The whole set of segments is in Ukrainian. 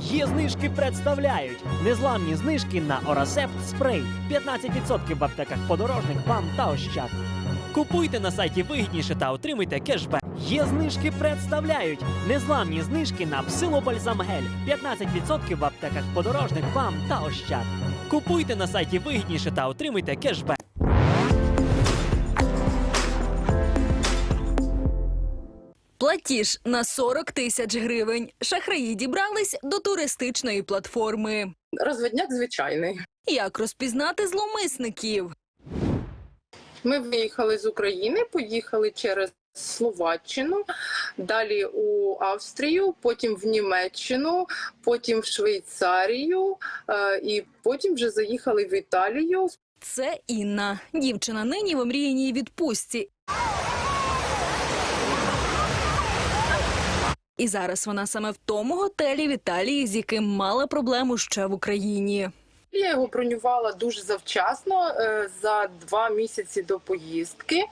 Є знижки представляють незламні знижки на Орасепт спрей 15% в аптеках подорожник, бам та ощад. Купуйте на сайті вигідніше та отримуйте кешбек. Є знижки представляють незламні знижки на псилобальзам гель 15% в аптеках подорожник, бам та ощад. Купуйте на сайті вигідніше та отримуйте кешбек. Платіж на 40 тисяч гривень. Шахраї дібрались до туристичної платформи. Розвідняк звичайний. Як розпізнати зломисників? Ми виїхали з України, поїхали через Словаччину, далі у Австрію, потім в Німеччину, потім в Швейцарію е, і потім вже заїхали в Італію. Це Інна. Дівчина нині в омріяній відпустці. І зараз вона саме в тому готелі в Італії, з яким мала проблему ще в Україні. Я його бронювала дуже завчасно, е, за два місяці до поїздки.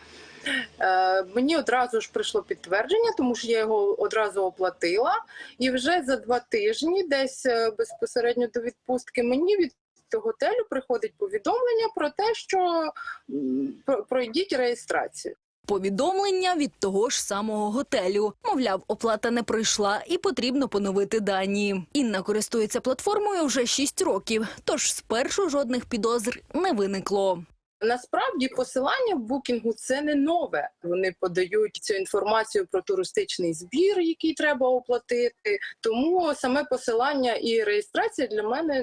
Е, Мені одразу ж прийшло підтвердження, тому що я його одразу оплатила. І вже за два тижні, десь е, безпосередньо до відпустки, мені від готелю приходить повідомлення про те, що про- пройдіть реєстрацію. Повідомлення від того ж самого готелю. Мовляв, оплата не пройшла і потрібно поновити дані. Інна користується платформою вже 6 років, тож спершу жодних підозр не виникло. Насправді посилання в букінгу це не нове. Вони подають цю інформацію про туристичний збір, який треба оплатити. Тому саме посилання і реєстрація для мене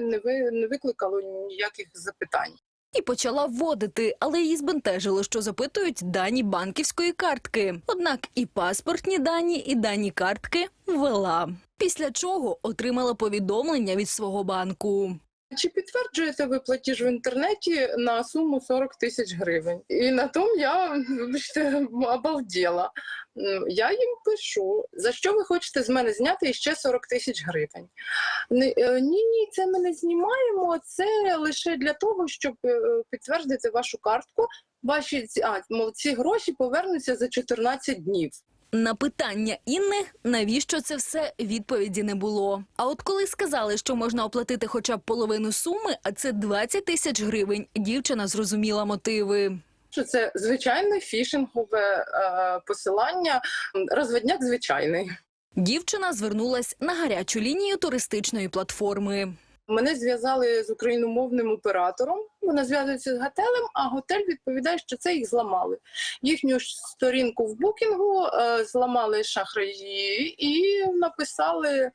не викликало ніяких запитань. І почала вводити, але її збентежило, що запитують дані банківської картки. Однак і паспортні дані, і дані картки ввела. Після чого отримала повідомлення від свого банку. Чи підтверджуєте ви платіж в інтернеті на суму 40 тисяч гривень? І на тому я вибачте, обалділа. Я їм пишу, за що ви хочете з мене зняти ще 40 тисяч гривень. Е, ні, ні, це ми не знімаємо. Це лише для того, щоб е, підтвердити вашу картку. Ваші а, ці гроші повернуться за 14 днів. На питання Інни, навіщо це все, відповіді не було. А от коли сказали, що можна оплатити хоча б половину суми, а це 20 тисяч гривень, дівчина зрозуміла мотиви. Що це звичайне фішингове е, посилання, М, розвідняк звичайний. Дівчина звернулась на гарячу лінію туристичної платформи. Мене зв'язали з україномовним оператором. Вона зв'язується з готелем, а готель відповідає, що це їх зламали. Їхню сторінку в букінгу е, зламали шахраї і написали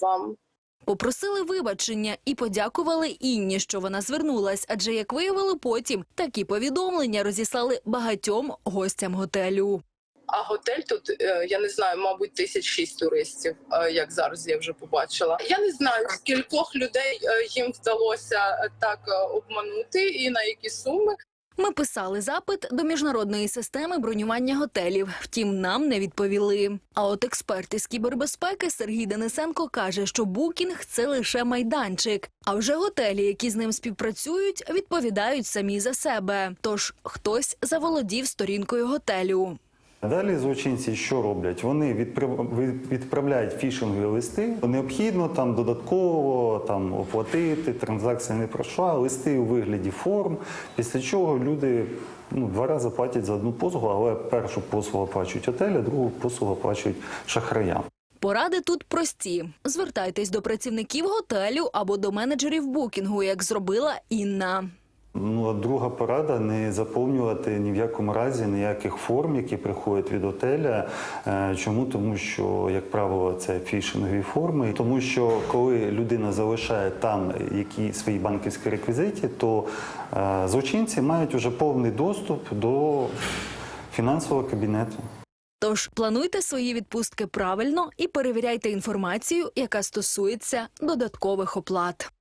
вам. Попросили вибачення і подякували Інні, що вона звернулась. Адже як виявили потім, такі повідомлення розіслали багатьом гостям готелю. А готель тут е, я не знаю, мабуть, тисяч шість туристів, е, як зараз я вже побачила. Я не знаю, скількох людей е, їм вдалося так обманути і на які суми. Ми писали запит до міжнародної системи бронювання готелів. Втім, нам не відповіли. А от експерт із кібербезпеки Сергій Денисенко каже, що букінг це лише майданчик. А вже готелі, які з ним співпрацюють, відповідають самі за себе. Тож хтось заволодів сторінкою готелю. Далі злочинці що роблять? Вони відправляють фішингові листи. Необхідно там додатково там оплатити, транзакція не пройшла, листи у вигляді форм. Після чого люди ну, два рази платять за одну послугу, але першу послугу оплачують готель, а другу послугу оплачують шахраям. Поради тут прості: звертайтесь до працівників готелю або до менеджерів букінгу, як зробила Інна. Ну, а друга порада не заповнювати ні в якому разі ніяких форм, які приходять від готеля. Е, Чому? Тому що, як правило, це фішингові форми. Тому що коли людина залишає там які свої банківські реквізити, то е, злочинці мають уже повний доступ до фінансового кабінету. Тож плануйте свої відпустки правильно і перевіряйте інформацію, яка стосується додаткових оплат.